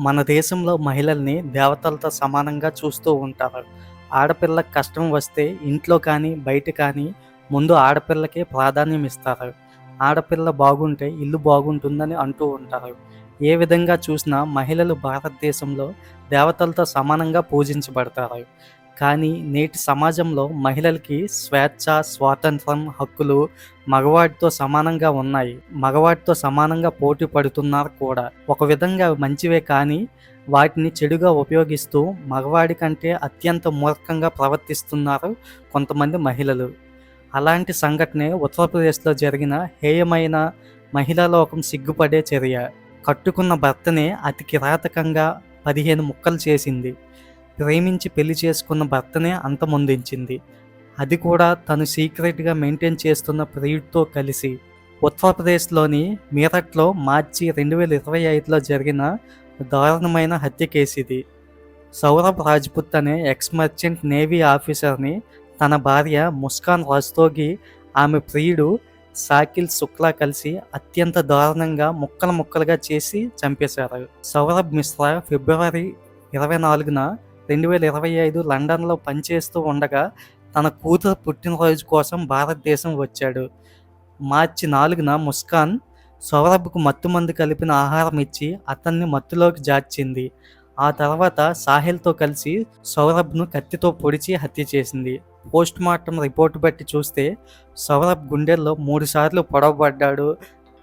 మన దేశంలో మహిళల్ని దేవతలతో సమానంగా చూస్తూ ఉంటారు. ఆడపిల్ల కష్టం వస్తే ఇంట్లో కానీ బయట కానీ ముందు ఆడపిల్లకే ప్రాధాన్యం ఇస్తారు. ఆడపిల్ల బాగుంటే ఇల్లు బాగుంటుందని అంటూ ఉంటారు. ఏ విధంగా చూసినా మహిళలు భారతదేశంలో దేవతలతో సమానంగా పూజించబడతారు. కానీ నేటి సమాజంలో మహిళలకి స్వేచ్ఛ స్వాతంత్రం హక్కులు మగవాడితో సమానంగా ఉన్నాయి. మగవాడితో సమానంగా పోటీ పడుతున్నారు కూడా. ఒక విధంగా మంచివే కానీ వాటిని చెడుగా ఉపయోగిస్తూ మగవాడి కంటే అత్యంత మూర్ఖంగా ప్రవర్తిస్తున్నారు కొంతమంది మహిళలు. అలాంటి సంఘటనే ఉత్తరప్రదేశ్లో జరిగిన హేయమైన మహిళా లోకం సిగ్గుపడే చర్య. కట్టుకున్న భర్తనే అతి కిరాతకంగా పదిహేను ముక్కలు చేసింది. ప్రేమించి పెళ్ళి చేసుకున్న భర్తనే అంతమొందించింది అది కూడా తను సీక్రెట్గా మెయింటైన్ చేస్తున్న ప్రియుడితో కలిసి. ఉత్తరప్రదేశ్లోని మీరట్లో మార్చి రెండు వేల ఇరవై ఐదులో జరిగిన దారుణమైన హత్య కేసు ఇది సౌరభ్ రాజ్పుత్ అనే ఎక్స్ మర్చెంట్ నేవీ ఆఫీసర్ని తన భార్య ముస్కాన్ రస్తోగి ఆమె ప్రియుడు సాకిల్ శుక్లా కలిసి అత్యంత దారుణంగా ముక్కలు ముక్కలుగా చేసి చంపేశారు. సౌరభ్ మిశ్రా ఫిబ్రవరి ఇరవై నాలుగున రెండు వేల ఇరవై ఐదు లండన్లో పనిచేస్తూ ఉండగా తన కూతురు పుట్టినరోజు కోసం భారతదేశం వచ్చాడు. మార్చి నాలుగున ముస్కాన్ సౌరభ్కు మత్తుమందు కలిపిన ఆహారం ఇచ్చి అతన్ని మత్తులోకి జార్చింది. ఆ తర్వాత సాహిల్తో కలిసి సౌరభ్ను కత్తితో పొడిచి హత్య చేసింది. పోస్ట్ మార్టం రిపోర్ట్ బట్టి చూస్తే సౌరభ్ గుండెల్లో మూడుసార్లు పొడవబడ్డాడు.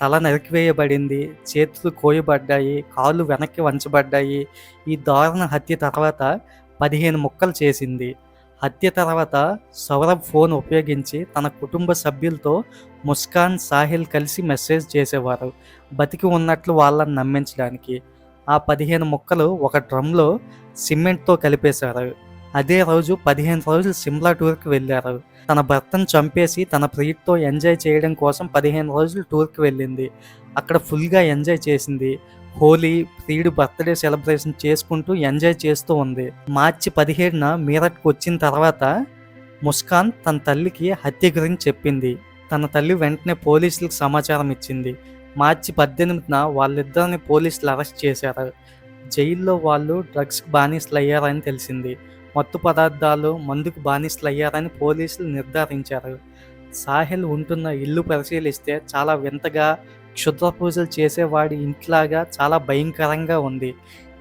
తల నరికివేయబడింది చేతులు కోయబడ్డాయి కాళ్ళు వెనక్కి వంచబడ్డాయి. ఈ దారుణ హత్య తర్వాత పదిహేను ముక్కలు చేసింది. హత్య తర్వాత సౌరభ్ ఫోన్ ఉపయోగించి తన కుటుంబ సభ్యులతో ముస్కాన్ సాహిల్ కలిసి మెసేజ్ చేసేవారు బతికి ఉన్నట్లు వాళ్ళని నమ్మించడానికి. ఆ పదిహేను ముక్కలు ఒక డ్రమ్లో సిమెంట్తో కలిపేశారు. అదే రోజు పదిహేను రోజులు సిమ్లా టూర్కి వెళ్ళారు. తన భర్తను చంపేసి తన ప్రీతితో ఎంజాయ్ చేయడం కోసం పదిహేను రోజులు టూర్కి వెళ్ళింది. అక్కడ ఫుల్గా ఎంజాయ్ చేసింది. హోలీ ప్రియుడు బర్త్డే సెలబ్రేషన్ చేసుకుంటూ ఎంజాయ్ చేస్తూ ఉంది. మార్చి పదిహేడున మీరట్కు వచ్చిన తర్వాత ముస్కాన్ తన తల్లికి హత్య గురించి చెప్పింది. తన తల్లి వెంటనే పోలీసులకు సమాచారం ఇచ్చింది. మార్చి పద్దెనిమిదిన వాళ్ళిద్దరిని పోలీసులు అరెస్ట్ చేశారు. జైల్లో వాళ్ళు డ్రగ్స్కి బానిసలు అయ్యారని తెలిసింది. మత్తు పదార్థాలు మందుకు బానిసలు అయ్యారని పోలీసులు నిర్ధారించారు. సాహిల్ ఉంటున్న ఇల్లు పరిశీలిస్తే చాలా వింతగా క్షుద్ర పూజలు చేసేవాడి ఇంట్లాగా చాలా భయంకరంగా ఉంది.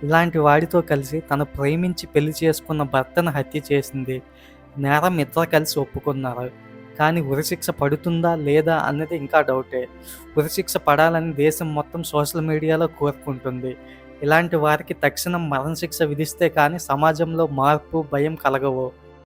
ఇలాంటి వాడితో కలిసి తను ప్రేమించి పెళ్ళి చేసుకున్న భర్తను హత్య చేసింది. నేరం ఇద్దరు కలిసి ఒప్పుకున్నారు. కానీ ఉరిశిక్ష పడుతుందా లేదా అన్నది ఇంకా డౌటే. ఉరిశిక్ష పడాలని దేశం మొత్తం సోషల్ మీడియాలో కోరుకుంటుంది. ఇలాంటి వారికి తక్షణం మరణశిక్ష విధిస్తే కానీ సమాజంలో మార్పు భయం కలగవు.